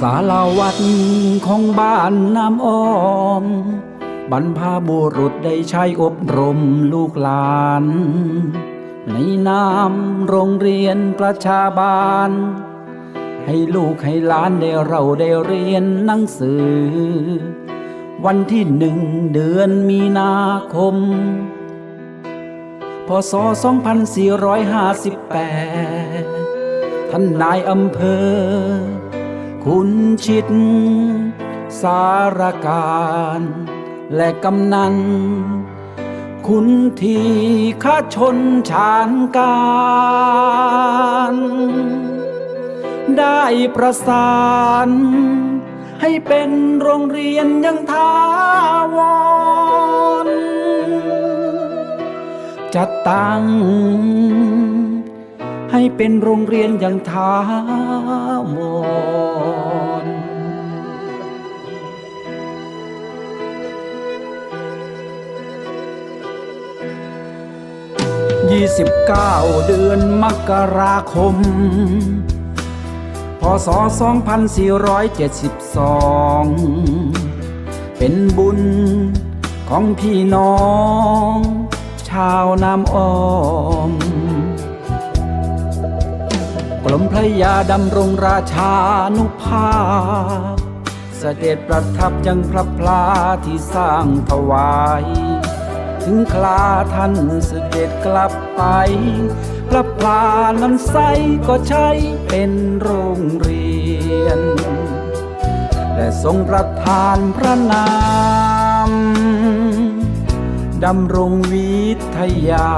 สาลาวัดของบ้านน้ำอ้อม บรรพบุรุษได้ใช้อบรมลูกหลาน ในนามโรงเรียนประชาบาล ให้ลูกให้หลานได้เราได้เรียนหนังสือ วันที่หนึ่งเดือนมีนาคม พศ 2458 ท่านนายอำเภอ คุณชิด สารการ และกำนัน คุณทีข้าชนชานการ ได้ประสาน ให้เป็นโรงเรียนยังทาวรจัดตั้งให้เป็นโรงเรียนอย่างทาว 29เดือนมกราคม พศ 2472 เป็นบุญของพี่น้อง ชาวน้ำอ้อมกรมพระยาดำรงราชานุภาพ เสด็จประทับยังพระพลาที่สร้างถวาย ถึงคลาท่านเสด็จกลับไป พระพาน้ำใสก็ใช้เป็นโรงเรียน และทรงประทานพระนามดำรงวิทยา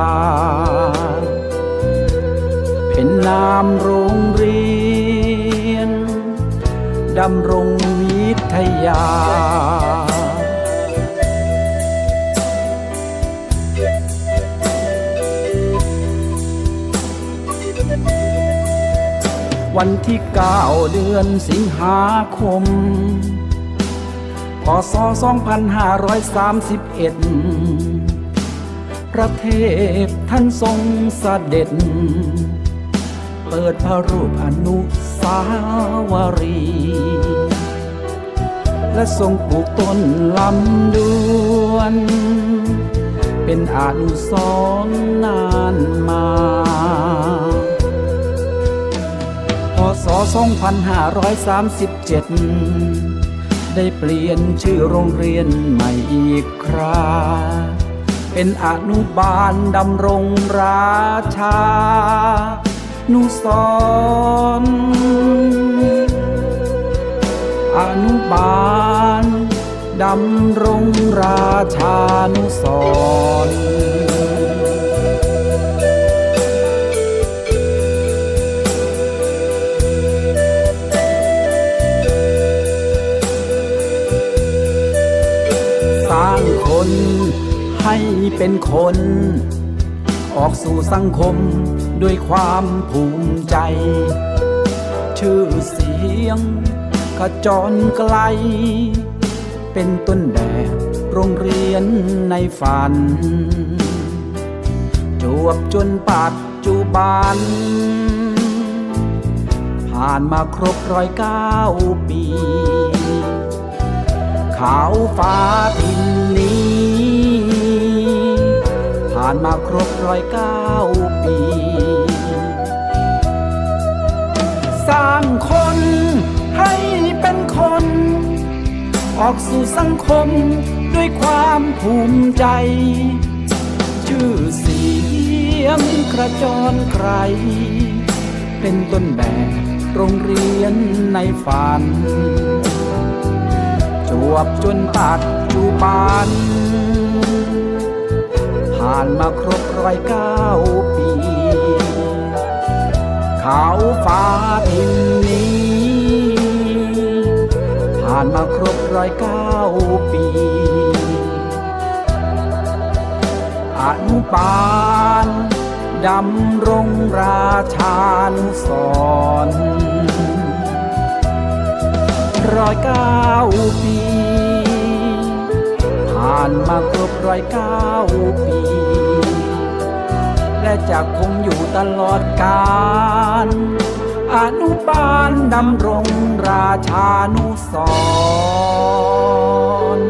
เป็นนามโรงเรียน ดำรงวิทยา วันที่9เดือนสิงหาคมพศ2531 พระเทพท่านทรงเสด็จ เปิดพระรูปอนุสาวรีย์และทรงปลูกต้นลำดวน เป็นอนุสรณ์นานมา 2537 ได้เปลี่ยนชื่อโรงเรียนใหม่อีกคราเป็นอนุบาลดำรงราชา นุสร์อนุบาลดำรงราชานุสร นให้เป็นคน ออกสู่สังคมด้วยความภูมิใจ ชื่อเสียงขจรไกล เป็นต้นแบบโรงเรียนในฝัน จวบจนปัจจุบัน ผ่านมาครบร้อยเก้าปี ขาวฟ้าทินานมาครบร้อยเก้าปี สร้างคนให้เป็นคน ออกสู่สังคมด้วยความภูมิใจ ชื่อเสียงกระจรไกรเป็นต้นแบบโรงเรียนในฝัน จวบจนปัจจุบันานมาครบร้อยเก้าปี เขาฟ้าทินนี้ ผ่านมาครบร้อยเก้าปี อนุบาลดำรงราชานุสร์ร้อยเก้าปี ผ่านมาครบร้อยเก้าปี และจะคงอยู่ตลอดกาลอนุบาลดำรงราชานุสร